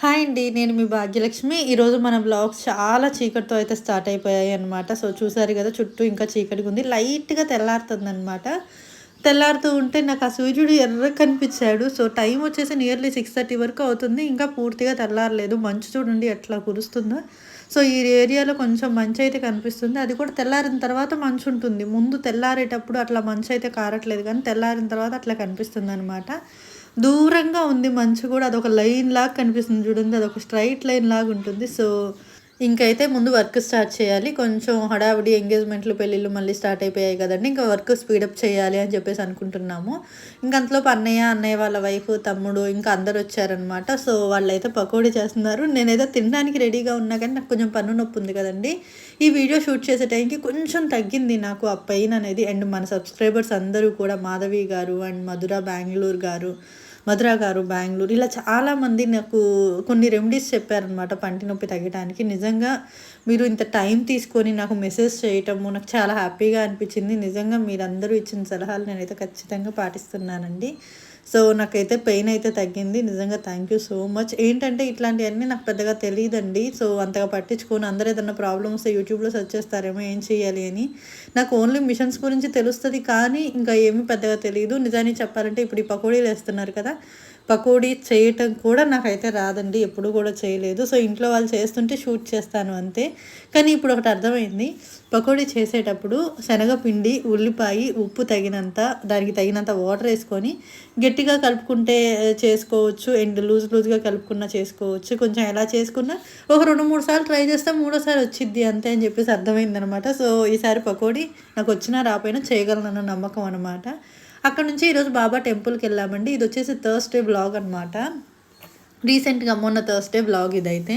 Hi అండి నేను మీ భాగ్యలక్ష్మి. ఈరోజు మన బ్లాగ్స్ చాలా చీకటితో అయితే స్టార్ట్ అయిపోయాయి అనమాట సో చూసారు కదా చుట్టూ ఇంకా చీకటిగా ఉంది. లైట్గా తెల్లారుతుంది అనమాట తెల్లారుతూ ఉంటే నాకు ఆ సూర్యుడు ఎర్ర కనిపించాడు. సో టైం వచ్చేసి నియర్లీ సిక్స్ థర్టీ వరకు అవుతుంది. ఇంకా పూర్తిగా తెల్లారలేదు. మంచు చూడండి ఎట్లా కురుస్తుందో. సో ఈ ఏరియాలో కొంచెం మంచి అయితే కనిపిస్తుంది. అది కూడా తెల్లారిన తర్వాత మంచు ఉంటుంది. ముందు తెల్లారేటప్పుడు అట్లా మంచు అయితే కారట్లేదు. కానీ తెల్లారిన తర్వాత అట్లా కనిపిస్తుంది అనమాట దూరంగా ఉంది మంచు కూడా అదొక లైన్ లాగా కనిపిస్తుంది చూడండి అదొక స్ట్రైట్ లైన్ లాగా ఉంటుంది. సో ఇంకైతే ముందు వర్క్ స్టార్ట్ చేయాలి. కొంచెం హడావిడి ఎంగేజ్మెంట్లు పెళ్ళిళ్ళు మళ్ళీ స్టార్ట్ అయిపోయాయి కదండి. ఇంకా వర్క్ స్పీడప్ చేయాలి అని చెప్పేసి అనుకుంటున్నాము. ఇంకా అంతలోపు అన్నయ్య అన్నయ్య వాళ్ళ వైఫ్ తమ్ముడు ఇంకా అందరు వచ్చారనమాట సో వాళ్ళైతే పకోడీ చేస్తున్నారు. నేనైతే తినడానికి రెడీగా ఉన్నా కానీ నాకు కొంచెం పన్ను నొప్పి ఉంది కదండి. ఈ వీడియో షూట్ చేసే టైంకి కొంచెం తగ్గింది నాకు ఆ పెయిన్ అనేది. అండ్ మన సబ్స్క్రైబర్స్ అందరూ కూడా మాధవి గారు అండ్ మధుర బెంగళూరు గారు మధుర గారు బెంగళూరు ఇలా చాలామంది నాకు కొన్ని రెమెడీస్ చెప్పారనమాట పంటి నొప్పి తగ్గడానికి నిజంగా మీరు ఇంత టైం తీసుకొని నాకు మెసేజ్ చేయటము నాకు చాలా హ్యాపీగా అనిపించింది. నిజంగా మీరందరూ ఇచ్చిన సలహాలు నేనైతే ఖచ్చితంగా పాటిస్తున్నానండి. సో నాకైతే పెయిన్ అయితే తగ్గింది. నిజంగా థ్యాంక్ యూ సో మచ్. ఏంటంటే ఇట్లాంటివన్నీ నాకు పెద్దగా తెలియదండి సో అంతగా పట్టించుకొని. అందరూ ఏదన్నా ప్రాబ్లమ్స్ యూట్యూబ్లో సెర్చ్ చేస్తారేమో ఏం చేయాలి అని. నాకు ఓన్లీ మిషన్స్ గురించి తెలుస్తుంది కానీ ఇంకా ఏమీ పెద్దగా తెలియదు నిజానికి చెప్పాలంటే ఇప్పుడు ఈ పకోడీలు వేస్తున్నారు కదా పకోడీ చేయటం కూడా నాకైతే రాదండి ఎప్పుడు కూడా చేయలేదు. సో ఇంట్లో వాళ్ళు చేస్తుంటే షూట్ చేస్తాను అంతే. కానీ ఇప్పుడు ఒకటి అర్థమైంది. పకోడీ చేసేటప్పుడు శనగపిండి ఉల్లిపాయ ఉప్పు తగినంత దానికి తగినంత వాటర్ వేసుకొని గట్టిగా కలుపుకుంటే చేసుకోవచ్చు. అండ్ లూజ్ లూజ్గా కలుపుకున్నా చేసుకోవచ్చు. కొంచెం ఎలా చేసుకున్నా ఒక రెండు మూడు సార్లు ట్రై చేస్తే మూడోసారి వచ్చిద్ది అంతే అని చెప్పేసి అర్థమైంది అనమాట సో ఈసారి పకోడీ నాకు వచ్చినా రాపోయినా చేయగలనన్న నమ్మకం అనమాట. అక్కడ నుంచి ఈరోజు బాబా టెంపుల్కి వెళ్ళామండి. ఇది వచ్చేసి థర్స్డే బ్లాగ్ అనమాట రీసెంట్గా మొన్న థర్స్డే బ్లాగ్ ఇదైతే.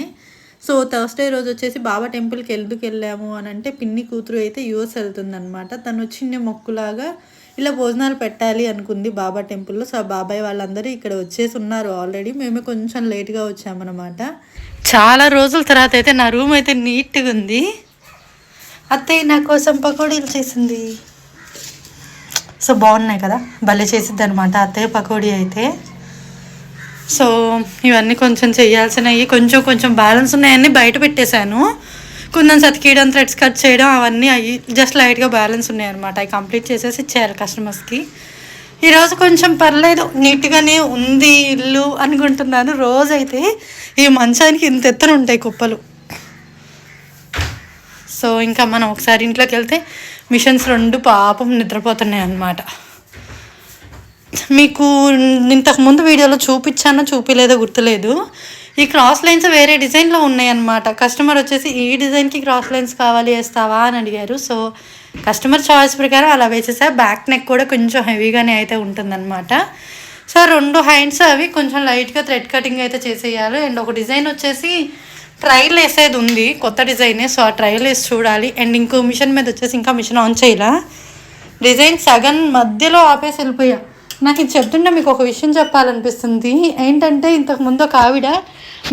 సో థర్స్డే రోజు వచ్చేసి బాబా టెంపుల్కి ఎందుకు వెళ్ళాము అని అంటే పిన్ని కూతురు అయితే యూఎస్ వెళ్తుందనమాట తను చిన్న మొక్కులాగా ఇలా భోజనాలు పెట్టాలి అనుకుంది బాబా టెంపుల్లో. సో బాబాయ్ వాళ్ళందరూ ఇక్కడ వచ్చేసి ఉన్నారు ఆల్రెడీ. మేమే కొంచెం లేట్గా వచ్చామన్నమాట. చాలా రోజుల తర్వాత అయితే నా రూమ్ అయితే నీట్గా ఉంది. అత్తయ్య నా కోసం పకోడీలు చేసింది. సో బాగున్నాయి కదా? భలే చేసిద్ది అనమాట అత్తయ్య పకోడీ అయితే. సో ఇవన్నీ కొంచెం చేయాల్సినవి కొంచెం కొంచెం బ్యాలెన్స్ ఉన్నాయన్నీ బయట పెట్టేశాను. కొంచెం సతికేయడం థ్రెడ్స్ కట్ చేయడం అవన్నీ అవి జస్ట్ లైట్గా బ్యాలెన్స్ ఉన్నాయి అనమాట అవి కంప్లీట్ చేసేసి ఇచ్చేయాలి కస్టమర్స్కి ఈరోజు కొంచెం పర్లేదు నీట్గానే ఉంది ఇల్లు అనుకుంటున్నాను. రోజైతే ఈ మంచానికి ఇంత ఎత్తున ఉంటాయి కుప్పలు. సో ఇంకా మనం ఒకసారి ఇంట్లోకి వెళ్తే మిషన్స్ రెండు పాపం నిద్రపోతున్నాయి అన్నమాట. మీకు ఇంతకు ముందు వీడియోలో చూపించానో చూపించలేదో గుర్తులేదు. ఈ క్రాస్ లైన్స్ వేరే డిజైన్లో ఉన్నాయన్నమాట కస్టమర్ వచ్చేసి ఈ డిజైన్కి క్రాస్ లైన్స్ కావాలి వేస్తావా? అని అడిగారు. సో కస్టమర్ చాయిస్ ప్రకారం అలా వేసేసా. బ్యాక్ నెక్ కూడా కొంచెం హెవీగానే అయితే ఉంటుందన్నమాట. సో రెండు హ్యాండ్స్ అవి కొంచెం లైట్గా థ్రెడ్ కటింగ్ అయితే చేసేయాలి. అండ్ ఒక డిజైన్ వచ్చేసి ట్రైల్ వేసేది ఉంది కొత్త డిజైనే సో ఆ ట్రైల్ వేసి చూడాలి. అండ్ ఇంకో మిషన్ మీద వచ్చేసి ఇంకా మిషన్ ఆన్ చేయాలా? డిజైన్ సగం మధ్యలో ఆపేసి వెళ్ళిపోయా. నాకు ఇది చెప్తుంటే మీకు ఒక విషయం చెప్పాలనిపిస్తుంది. ఏంటంటే ఇంతకు ముందు ఒక ఆవిడ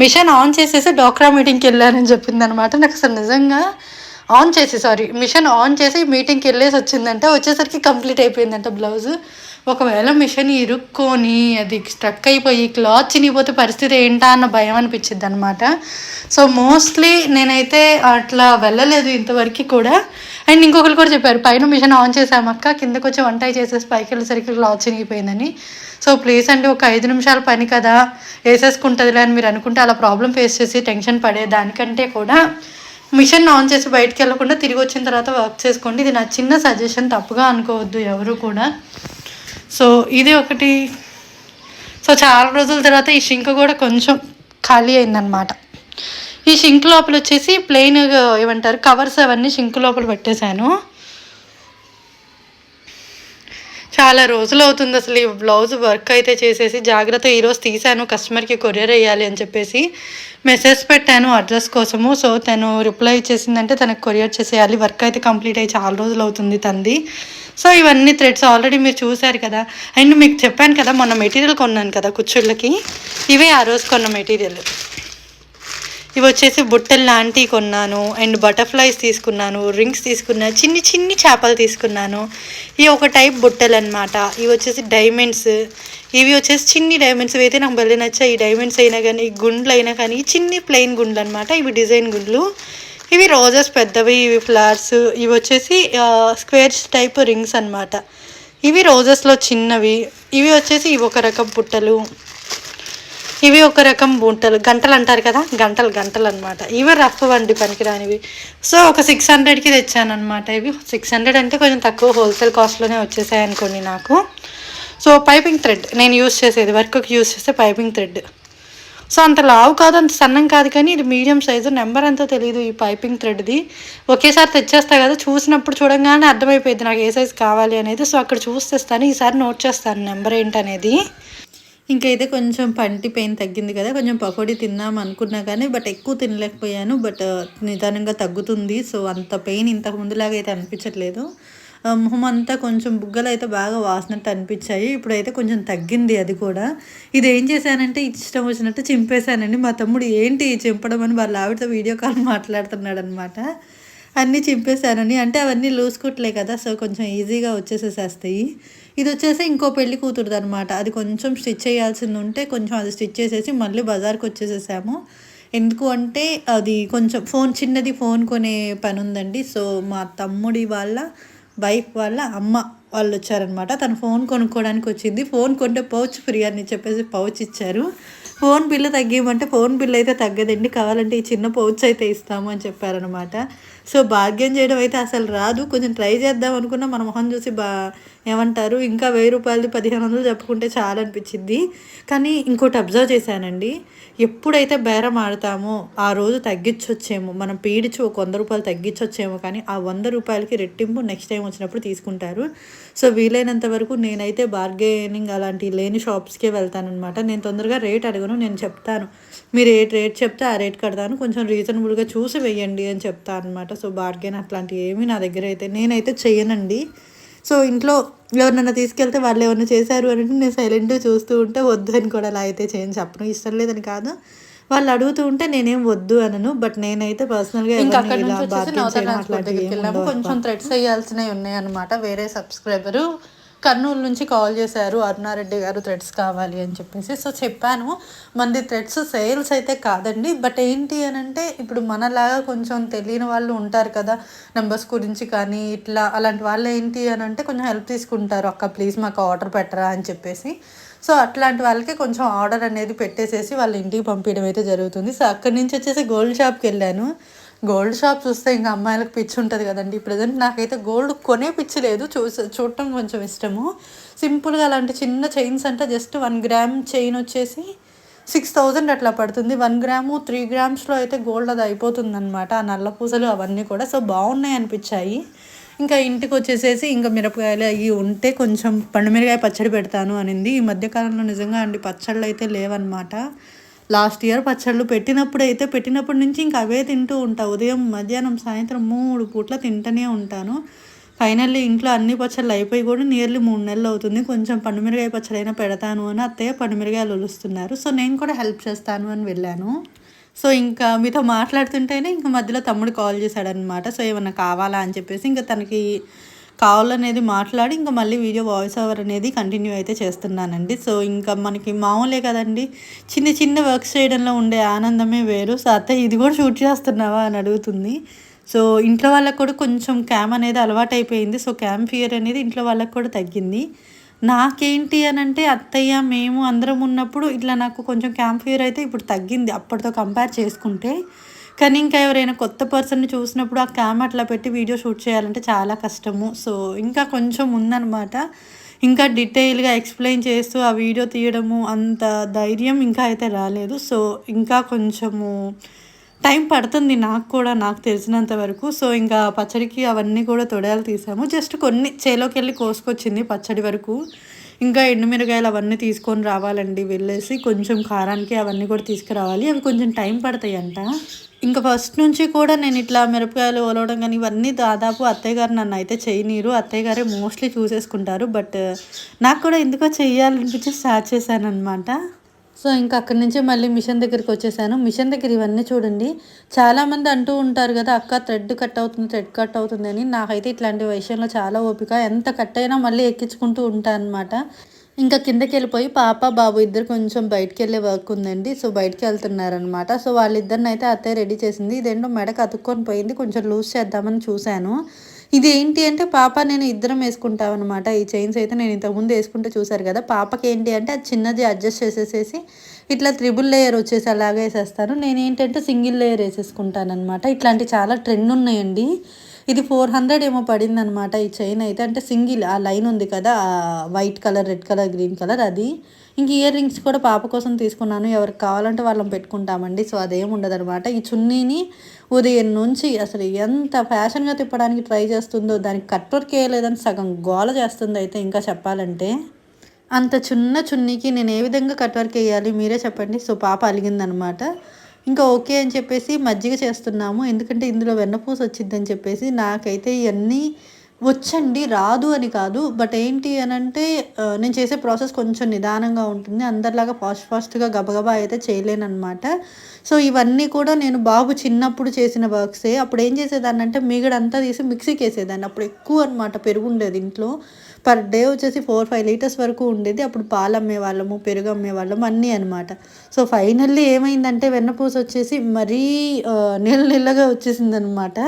మిషన్ ఆన్ చేసేసి డాక్రా మీటింగ్కి వెళ్ళానని చెప్పింది అనమాట నాకు అసలు నిజంగా ఆన్ చేసి సారీ మిషన్ ఆన్ చేసి మీటింగ్కి వెళ్ళేసి వచ్చిందంటే వచ్చేసరికి కంప్లీట్ అయిపోయిందంట బ్లౌజ్ ఒకవేళ మిషన్ ఇరుక్కొని అది స్ట్రక్ అయిపోయి క్లాత్ చినిగిపోతే పరిస్థితి ఏంటా అన్న భయం అనిపించింది అనమాట సో మోస్ట్లీ నేనైతే అట్లా వెళ్ళలేదు ఇంతవరకు కూడా. అండ్ ఇంకొకరు కూడా చెప్పారు పైన మిషన్ ఆన్ చేసామక్క కిందకు వచ్చి వంట చేసేసి పైకి వెళ్ళేసరికి క్లాత్ చినిగిపోయిందని. సో ప్లీజ్ అండి ఒక ఐదు నిమిషాల పని కదా వేసేసుకుంటుందిలే అని మీరు అనుకుంటే అలా ప్రాబ్లం ఫేస్ చేసి టెన్షన్ పడే దానికంటే కూడా మిషన్ ఆన్ చేసి బయటకు వెళ్ళకుండా తిరిగి వచ్చిన తర్వాత వర్క్ చేసుకోండి. ఇది నా చిన్న సజెషన్ తప్పుగా అనుకోవద్దు ఎవరు కూడా. సో ఇది ఒకటి. సో చాలా రోజుల తర్వాత ఈ షింక్ కూడా కొంచెం ఖాళీ అయిందనమాట ఈ షింక్ లోపల వచ్చేసి ప్లెయిన్ ఏమంటారు కవర్స్ అవన్నీ షింక్ లోపల పెట్టేశాను. చాలా రోజులు అవుతుంది అసలు ఈ బ్లౌజ్ వర్క్ అయితే చేసేసి. జాగ్రత్త ఈరోజు తీశాను కస్టమర్కి కొరియర్ వేయాలి అని చెప్పేసి మెసేజ్ పెట్టాను అడ్రస్ కోసము. సో తను రిప్లై ఇచ్చేసిందంటే తనకు కొరియర్ చేసేయాలి. వర్క్ అయితే కంప్లీట్ అయ్యి చాలా రోజులు అవుతుంది తంది సో ఇవన్నీ థ్రెడ్స్ ఆల్రెడీ మీరు చూశారు కదా. అండ్ మీకు చెప్పాను కదా మొన్న మెటీరియల్ కొన్నాను కదా కుచ్చుళ్ళకి. ఇవే ఆ రోజు కొన్న మెటీరియల్ ఇవి వచ్చేసి బుట్టలు లాంటివి కొన్నాను. అండ్ బటర్ఫ్లైస్ తీసుకున్నాను రింగ్స్ తీసుకున్నాను చిన్ని చిన్ని చేపలు తీసుకున్నాను. ఇవి ఒక టైప్ బుట్టలు అనమాట ఇవి వచ్చేసి డైమండ్స్. ఇవి వచ్చేసి చిన్ని డైమండ్స్. అయితే నాకు భలే నచ్చాయి. ఈ డైమండ్స్ అయినా కానీ ఈ గుండ్లు అయినా కానీ చిన్ని ప్లెయిన్ గుండ్లు అనమాట ఇవి డిజైన్ గుండ్లు. ఇవి రోజెస్ పెద్దవి ఇవి ఫ్లవర్స్. ఇవి వచ్చేసి స్క్వేర్స్ టైప్ రింగ్స్ అనమాట ఇవి రోజెస్లో చిన్నవి. ఇవి వచ్చేసి ఇవి ఒక రకం బుట్టలు. ఇవి ఒక రకం బూంటలు గంటలు అంటారు కదా? గంటలు గంటలు అనమాట ఇవి రఫ్ వండి పనికిరానివి. సో ఒక సిక్స్ హండ్రెడ్కి తెచ్చానమాట అనమాట ఇవి. సిక్స్ హండ్రెడ్ అంటే కొంచెం తక్కువ హోల్సేల్ కాస్ట్లోనే వచ్చేసాయి అనుకోండి నాకు. So piping thread. నేను యూస్ చేసేది వర్క్కి యూస్ చేసే పైపింగ్ థ్రెడ్. సో అంత లావు కాదు అంత సన్నం కాదు కానీ ఇది మీడియం సైజు. నెంబర్ అంతా తెలియదు ఈ పైపింగ్ థ్రెడ్ది. ఒకేసారి తెచ్చేస్తా కదా చూసినప్పుడు చూడంగానే అర్థమైపోయింది నాకు ఏ సైజు కావాలి అనేది. సో అక్కడ చూసి తెస్తాను. ఈసారి నోట్ చేస్తాను నెంబర్ ఏంటనేది. ఇంకైతే కొంచెం పంటి పెయిన్ తగ్గింది కదా కొంచెం పకోడీ తిన్నాం అనుకున్నా కానీ బట్ ఎక్కువ తినలేకపోయాను. బట్ నిదానంగా తగ్గుతుంది. సో అంత పెయిన్ ఇంతకు ముందులాగా అయితే అనిపించట్లేదు. ఆ, మొహం అంతా కొంచెం బుగ్గలు అయితే బాగా వాసినట్టు అనిపించాయి. ఇప్పుడైతే కొంచెం తగ్గింది అది కూడా. ఇది ఏం చేశానంటే ఇష్టం వచ్చినట్టు చింపేశానండి. మా తమ్ముడు ఏంటి చింపడం అని వాళ్ళ ఆవిడతో వీడియో కాల్ మాట్లాడుతున్నాడు అనమాట అన్నీ చింపేశానని అంటే అవన్నీ లూజ్ కుట్లే కదా సో కొంచెం ఈజీగా వచ్చేసేసేస్తాయి. ఇది వచ్చేసి ఇంకో పెళ్ళి కూతురుది అనమాట అది కొంచెం స్టిచ్ చేయాల్సింది ఉంటే కొంచెం అది స్టిచ్ చేసేసి మళ్ళీ బజార్కి వచ్చేసేసాము. ఎందుకు అంటే అది కొంచెం ఫోన్ చిన్నది ఫోన్ కొనే పని ఉందండి సో మా తమ్ముడి వాళ్ళ వైఫ్ వాళ్ళ అమ్మ వాళ్ళు వచ్చారనమాట తను ఫోన్ కొనుక్కోవడానికి వచ్చింది. ఫోన్ కొంటే పౌచ్ ఫ్రీ అని చెప్పేసి పౌచ్ ఇచ్చారు. ఫోన్ బిల్లు తగ్గియమంటే ఫోన్ బిల్లు అయితే తగ్గదండి. కావాలంటే ఈ చిన్న పౌచ్ అయితే ఇస్తాము అని చెప్పారనమాట సో భాగ్యం చేయడం అయితే అసలు రాదు. కొంచెం ట్రై చేద్దాం అనుకున్నా మన మొహం చూసి బా ఏమంటారు? ఇంకా వెయ్యి రూపాయలు పదిహేను వందలు చెప్పుకుంటే చాలా అనిపించింది. కానీ ఇంకోటి అబ్జర్వ్ చేశానండి. ఎప్పుడైతే బేరం ఆడతామో ఆ రోజు తగ్గించొచ్చేమో. మనం పీడిచి ఒక వంద రూపాయలు తగ్గించొచ్చేమో కానీ ఆ వంద రూపాయలకి రెట్టింపు నెక్స్ట్ టైం వచ్చినప్పుడు తీసుకుంటారు. సో వీలైనంత వరకు నేనైతే బార్గెనింగ్ అలాంటి లేని షాప్స్కే వెళ్తానమాట నేను తొందరగా రేట్ అడగను నేను చెప్తాను. మీరు ఏ రేట్ చెప్తే ఆ రేట్ కడతాను. కొంచెం రీజనబుల్గా చూసి వెయ్యండి అని చెప్తాను అనమాట సో బార్గెన్ అట్లాంటివి ఏమీ నా దగ్గర అయితే నేనైతే చెయ్యనండి. సో ఇంట్లో ఎవరినైనా తీసుకెళ్తే వాళ్ళు ఏమైనా చేశారు అని నేను సైలెంట్గా చూస్తూ ఉంటే వద్దు అని కూడా అలా అయితే చేయని చెప్పను. ఇష్టం లేదని కాదు. వాళ్ళు అడుగుతూ ఉంటే నేనేం వద్దు అనను బట్ నేనైతే పర్సనల్గా కొంచెం థ్రెడ్స్ వేయాల్సినవి ఉన్నాయి అనమాట వేరే సబ్స్క్రైబరు కర్నూలు నుంచి కాల్ చేశారు అరుణారెడ్డి గారు థ్రెడ్స్ కావాలి అని చెప్పేసి. సో చెప్పాను మనది థ్రెడ్స్ సేల్స్ అయితే కాదండి. బట్ ఏంటి అని అంటే ఇప్పుడు మనలాగా కొంచెం తెలియని వాళ్ళు ఉంటారు కదా నెంబర్స్ గురించి కానీ ఇట్లా అలాంటి వాళ్ళు ఏంటి అని అంటే కొంచెం హెల్ప్ తీసుకుంటారు. అక్క ప్లీజ్ మాకు ఆర్డర్ పెట్టరా అని చెప్పేసి. సో అట్లాంటి వాళ్ళకి కొంచెం ఆర్డర్ అనేది పెట్టేసేసి వాళ్ళ ఇంటికి పంపించడం అయితే జరుగుతుంది. సో అక్కడి నుంచి వచ్చేసి గోల్డ్ షాప్కి వెళ్ళాను. గోల్డ్ షాప్ చూస్తే ఇంకా అమ్మాయిలకు పిచ్చి ఉంటుంది కదండి. ప్రజెంట్ నాకైతే గోల్డ్ కొనే పిచ్చి లేదు. చూ చూడటం కొంచెం ఇష్టము. సింపుల్గా అలాంటి చిన్న చైన్స్ అంటే జస్ట్ వన్ గ్రామ్ చైన్ వచ్చేసి సిక్స్ థౌజండ్ అట్లా పడుతుంది. వన్ గ్రాము త్రీ గ్రామ్స్లో అయితే గోల్డ్ అది అయిపోతుంది అనమాట ఆ నల్ల పూసలు అవన్నీ కూడా సో బాగున్నాయి అనిపించాయి. ఇంకా ఇంటికి వచ్చేసేసి ఇంకా మిరపకాయలు అవి ఉంటే కొంచెం పండుమిరకాయ పచ్చడి పెడతాను అనింది. ఈ మధ్యకాలంలో నిజంగా అండి పచ్చళ్ళు అయితే లేవన్నమాట. లాస్ట్ ఇయర్ పచ్చళ్ళు పెట్టినప్పుడు అయితే పెట్టినప్పటి నుంచి ఇంకా అవే తింటూ ఉంటా. ఉదయం మధ్యాహ్నం సాయంత్రం మూడు పూట్ల తింటూనే ఉంటాను. ఫైనల్లీ ఇంట్లో అన్ని పచ్చళ్ళు అయిపోయి కూడా నియర్లీ మూడు నెలలు అవుతుంది. కొంచెం పండుమిరకాయ పచ్చడి అయినా పెడతాను అని అత్తయ్య పండుమిరకాయలు ఒలుస్తున్నారు. సో నేను కూడా హెల్ప్ చేస్తాను అని వెళ్ళాను. సో ఇంకా మీతో మాట్లాడుతుంటేనే ఇంకా మధ్యలో తమ్ముడు కాల్ చేశాడనమాట సో ఏమన్నా కావాలా అని చెప్పేసి ఇంకా తనకి కావాలనేది మాట్లాడి ఇంకా మళ్ళీ వీడియో వాయిస్ ఓవర్ అనేది కంటిన్యూ అయితే చేస్తున్నానండి. సో ఇంకా మనకి మామూలే కదండి. చిన్న చిన్న వర్క్స్ చేయడంలో ఉండే ఆనందమే వేరు. సో అత్త ఇది కూడా షూట్ చేస్తున్నావా అని అడుగుతుంది. సో ఇంట్లో వాళ్ళకు కూడా కొంచెం క్యామ్ అనేది అలవాటైపోయింది. సో క్యామ్ ఫియర్ అనేది ఇంట్లో వాళ్ళకి కూడా తగ్గింది. నాకేంటి అని అంటే అత్తయ్య మేము అందరం ఉన్నప్పుడు ఇట్లా నాకు కొంచెం క్యాంప్ ఫియర్ అయితే ఇప్పుడు తగ్గింది. అప్పటితో కంపేర్ చేసుకుంటే కానీ ఇంకా ఎవరైనా కొత్త పర్సన్ని చూసినప్పుడు ఆ క్యామ్ అట్లా పెట్టి వీడియో షూట్ చేయాలంటే చాలా కష్టము. సో ఇంకా కొంచెం ఉందన్నమాట. ఇంకా డీటెయిల్గా ఎక్స్ప్లెయిన్ చేస్తూ ఆ వీడియో తీయడము అంత ధైర్యం ఇంకా అయితే రాలేదు. సో ఇంకా కొంచెము టైం పడుతుంది నాకు కూడా నాకు తెలిసినంత వరకు. సో ఇంకా పచ్చడికి అవన్నీ కూడా తొడయాలు తీసాము. జస్ట్ కొన్ని చేలోకి వెళ్ళి కోసుకొచ్చింది పచ్చడి వరకు. ఇంకా ఎండుమిరగాయలు అవన్నీ తీసుకొని రావాలండి వెళ్ళేసి కొంచెం కారానికి అవన్నీ కూడా తీసుకురావాలి. అవి కొంచెం టైం పడతాయి అంట ఇంకా ఫస్ట్ నుంచి కూడా నేను ఇట్లా మిరపకాయలు ఒలవడం కానీ ఇవన్నీ దాదాపు అత్తయ్య గారు నన్ను అయితే చేయనీరు. అత్తయ్య గారే మోస్ట్లీ చూసేసుకుంటారు. బట్ నాకు కూడా ఎందుకో చెయ్యాలనిపించి స్టార్ట్ చేశాను అనమాట సో ఇంకా అక్కడి నుంచి మళ్ళీ మిషన్ దగ్గరికి వచ్చేసాను. మిషన్ దగ్గర ఇవన్నీ చూడండి. చాలామంది అంటూ ఉంటారు కదా అక్క థ్రెడ్ కట్ అవుతుంది థ్రెడ్ కట్ అవుతుంది అని. నాకైతే ఇట్లాంటి విషయంలో చాలా ఓపిక. ఎంత కట్ అయినా మళ్ళీ ఎక్కించుకుంటూ ఉంటాను అనమాట ఇంకా కిందకి వెళ్ళిపోయి పాప బాబు ఇద్దరు కొంచెం బయటికి వెళ్ళే వర్క్ ఉందండి. సో బయటికి వెళ్తున్నారనమాట సో వాళ్ళిద్దరిని అయితే అత్తయ్య రెడీ చేసింది. ఇదేంటో మెడకు అతుక్కొని పోయింది. కొంచెం లూజ్ చేద్దామని చూశాను. ఇది ఏంటి అంటే పాప నేను ఇద్దరం వేసుకుంటామన్నమాట ఈ చైన్స్ అయితే నేను ఇంతకుముందు వేసుకుంటే చూసారు కదా పాపకి ఏంటి అంటే అది చిన్నది అడ్జస్ట్ చేసేసేసి ఇట్లా త్రిబుల్ లేయర్ వచ్చేసి అలాగే వేసేస్తాను. నేను ఏంటంటే సింగిల్ లేయర్ వేసేసుకుంటాను అనమాట ఇట్లాంటి చాలా ట్రెండ్ ఉన్నాయండి. ఇది ఫోర్ హండ్రెడ్ ఏమో పడింది అనమాట ఈ చైన్ అయితే. అంటే సింగిల్ ఆ లైన్ ఉంది కదా white colour red colour green colour అది. ఇంక ఇయర్ రింగ్స్ కూడా పాప కోసం తీసుకున్నాను. ఎవరికి కావాలంటే వాళ్ళని పెట్టుకుంటామండి. సో అదేం ఉండదు అనమాట ఈ చున్నీని ఉదయం నుంచి అసలు ఎంత ఫ్యాషన్గా తిప్పడానికి ట్రై చేస్తుందో దానికి కట్ వర్క్ వేయలేదని సగం గోల చేస్తుంది అయితే ఇంకా చెప్పాలంటే. అంత చిన్న చున్నీకి నేను ఏ విధంగా కట్ వర్క్ వేయాలి మీరే చెప్పండి. సో పాప అలిగిందనమాట. ఇంకా ఓకే అని చెప్పేసి మజ్జిగ చేస్తున్నాము. ఎందుకంటే ఇందులో వెన్నపూస వచ్చిందని చెప్పేసి నాకైతే ఇవన్నీ వచ్చండి రాదు అని కాదు. బట్ ఏంటి అని అంటే నేను చేసే ప్రాసెస్ కొంచెం నిదానంగా ఉంటుంది. అందరిలాగా ఫాస్ట్ ఫాస్ట్గా గబగబా అయితే చేయలేనమాట సో ఇవన్నీ కూడా నేను బాబు చిన్నప్పుడు చేసిన వర్క్సే. అప్పుడు ఏం చేసేదాన్ని అంటే మిగడంతా తీసి మిక్సీకి వేసేదాన్ని అప్పుడు ఎక్కువ అనమాట పెరుగు ఉండేది ఇంట్లో. పర్ డే వచ్చేసి ఫోర్ ఫైవ్ లీటర్స్ వరకు ఉండేది. అప్పుడు పాలు అమ్మేవాళ్ళము పెరుగు అమ్మేవాళ్ళము అన్నీ అనమాట సో ఫైనల్లీ ఏమైందంటే వెన్నపూస వచ్చేసి మరీ నీళ్ళ నీళ్ళగా వచ్చేసింది అనమాట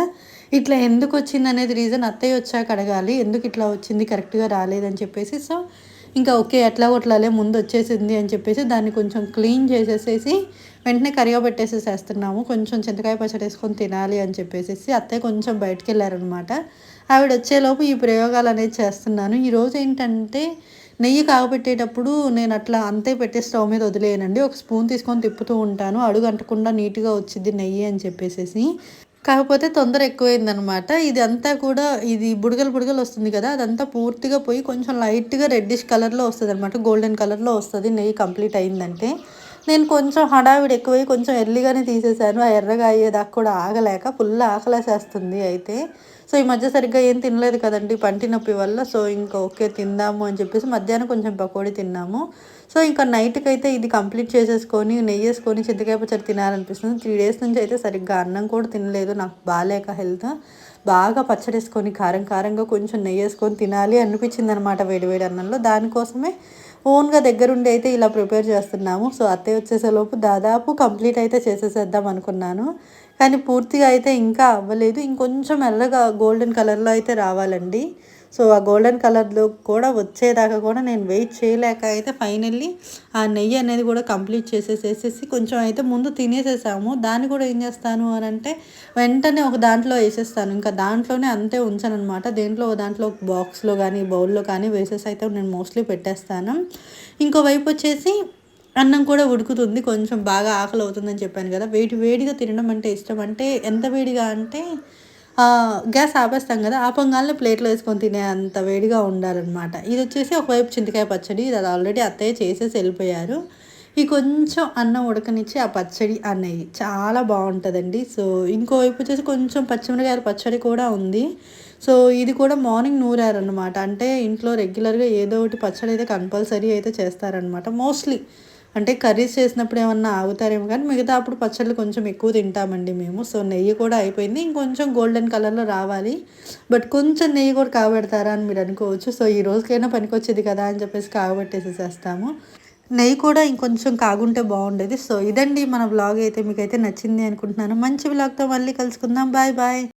ఇట్లా ఎందుకు వచ్చింది అనేది రీజన్ అత్తయ్య వచ్చాక అడగాలి. ఎందుకు ఇట్లా వచ్చింది కరెక్ట్గా రాలేదని చెప్పేసి. సో ఇంకా ఓకే ఎట్లా కొట్లాలే ముందు వచ్చేసింది అని చెప్పేసి దాన్ని కొంచెం క్లీన్ చేసేసేసి వెంటనే కరిగా పెట్టేసేసేస్తున్నాము. కొంచెం చింతకాయ పచ్చడి వేసుకొని తినాలి అని చెప్పేసి అత్తయ్య కొంచెం బయటకు వెళ్ళారనమాట ఆవిడ వచ్చేలోపు ఈ ప్రయోగాలు అనేది చేస్తున్నాను ఈరోజు ఏంటంటే నెయ్యి కాగబెట్టేటప్పుడు నేను అట్లా అంతే పెట్టే స్టవ్ మీద వదిలేయనండి. ఒక స్పూన్ తీసుకొని తిప్పుతూ ఉంటాను. అడుగు అంటకుండా నీట్గా వచ్చింది నెయ్యి అని చెప్పేసేసి. కాకపోతే తొందర ఎక్కువైందనమాట. ఇది అంతా కూడా ఇది బుడగలు బుడగలు వస్తుంది కదా అదంతా పూర్తిగా పోయి కొంచెం లైట్గా రెడ్డిష్ కలర్లో వస్తుంది అనమాట గోల్డెన్ కలర్లో వస్తుంది నెయ్యి కంప్లీట్ అయిందంటే. నేను కొంచెం హడావిడి ఎక్కువై కొంచెం ఎర్లీగానే తీసేసాను. ఆ ఎర్రగా అయ్యేదాకా కూడా ఆగలేక ఫుల్ ఆకలేసేస్తుంది అయితే. సో ఈ మధ్య సరిగ్గా ఏం తినలేదు కదండి పంటి నొప్పి వల్ల. సో ఇంకా ఓకే తిందాము అని చెప్పేసి మధ్యాహ్నం కొంచెం పకోడీ తిన్నాము. సో ఇంకా నైట్కి అయితే ఇది కంప్లీట్ చేసేసుకొని నెయ్యి వేసుకొని చింతకాయ పచ్చడి తినాలనిపిస్తుంది. త్రీ డేస్ నుంచి అయితే సరిగ్గా అన్నం కూడా తినలేదు నాకు బాగాలేక హెల్త్. బాగా పచ్చడి వేసుకొని కారం కారంగా కొంచెం నెయ్యి వేసుకొని తినాలి అనిపించింది అనమాట వేడివేడి అన్నంలో. దానికోసమే ఓన్గా దగ్గరుండి అయితే ఇలా ప్రిపేర్ చేస్తున్నాము. సో అత్తయ్య వచ్చేసేలోపు దాదాపు కంప్లీట్ అయితే చేసేసేద్దాం అనుకున్నాను. కానీ పూర్తిగా అయితే ఇంకా అవ్వలేదు. ఇంకొంచెం మెల్లగా గోల్డెన్ కలర్లో అయితే రావాలండి. సో ఆ గోల్డెన్ కలర్లో కూడా వచ్చేదాకా కూడా నేను వెయిట్ చేయలేక అయితే ఫైనల్లీ ఆ నెయ్యి అనేది కూడా కంప్లీట్ చేసేసేసేసి కొంచెం అయితే ముందు తినేసేసాము. దాన్ని కూడా ఏం చేస్తాను అని అంటే వెంటనే ఒక దాంట్లో వేసేస్తాను. ఇంకా దాంట్లోనే అంతే ఉంచాను అనమాట దేంట్లో దాంట్లో బాక్స్లో కానీ బౌల్లో కానీ వేసేసి అయితే నేను మోస్ట్లీ పెట్టేస్తాను. ఇంకోవైపు వచ్చేసి అన్నం కూడా ఉడుకుతుంది. కొంచెం బాగా ఆకలి అవుతుందని చెప్పాను కదా. వేడి వేడిగా తినడం అంటే ఇష్టం. అంటే ఎంత వేడిగా అంటే గ్యాస్ ఆపేస్తాం కదా ఆపంగానే ప్లేట్లో వేసుకొని తినే అంత వేడిగా ఉండాలన్నమాట. ఇది వచ్చేసి ఒకవైపు చింతకాయ పచ్చడి ఇది ఆల్రెడీ అత్తయ్య చేసేసి వెళ్ళిపోయారు. ఈ కొంచెం అన్నం ఉడకనిచ్చి ఆ పచ్చడి ఆ చాలా బాగుంటుందండి. సో ఇంకోవైపు వచ్చేసి కొంచెం పచ్చిమిరకాయల పచ్చడి కూడా ఉంది. సో ఇది కూడా మార్నింగ్ నూరారనమాట అంటే ఇంట్లో రెగ్యులర్గా ఏదో ఒకటి పచ్చడి అయితే కంపల్సరీ అయితే చేస్తారనమాట మోస్ట్లీ అంటే కర్రీస్ చేసినప్పుడు ఏమన్నా ఆగుతారేమో కానీ మిగతా అప్పుడు పచ్చళ్ళు కొంచెం ఎక్కువ తింటామండి మేము. సో నెయ్యి కూడా అయిపోయింది. ఇంకొంచెం గోల్డెన్ కలర్లో రావాలి. బట్ కొంచెం నెయ్యి కూడా కాబెడతారా అని మీరు అనుకోవచ్చు. సో ఈ రోజుకైనా పనికొచ్చేది కదా అని చెప్పేసి కాగబెట్టేసేసేస్తాము. నెయ్యి కూడా ఇంకొంచెం కాగుంటే బాగుండేది. సో ఇదండి మన బ్లాగ్ అయితే. మీకైతే నచ్చింది అనుకుంటున్నాను. మంచి బ్లాగ్తో మళ్ళీ కలుసుకుందాం. Bye bye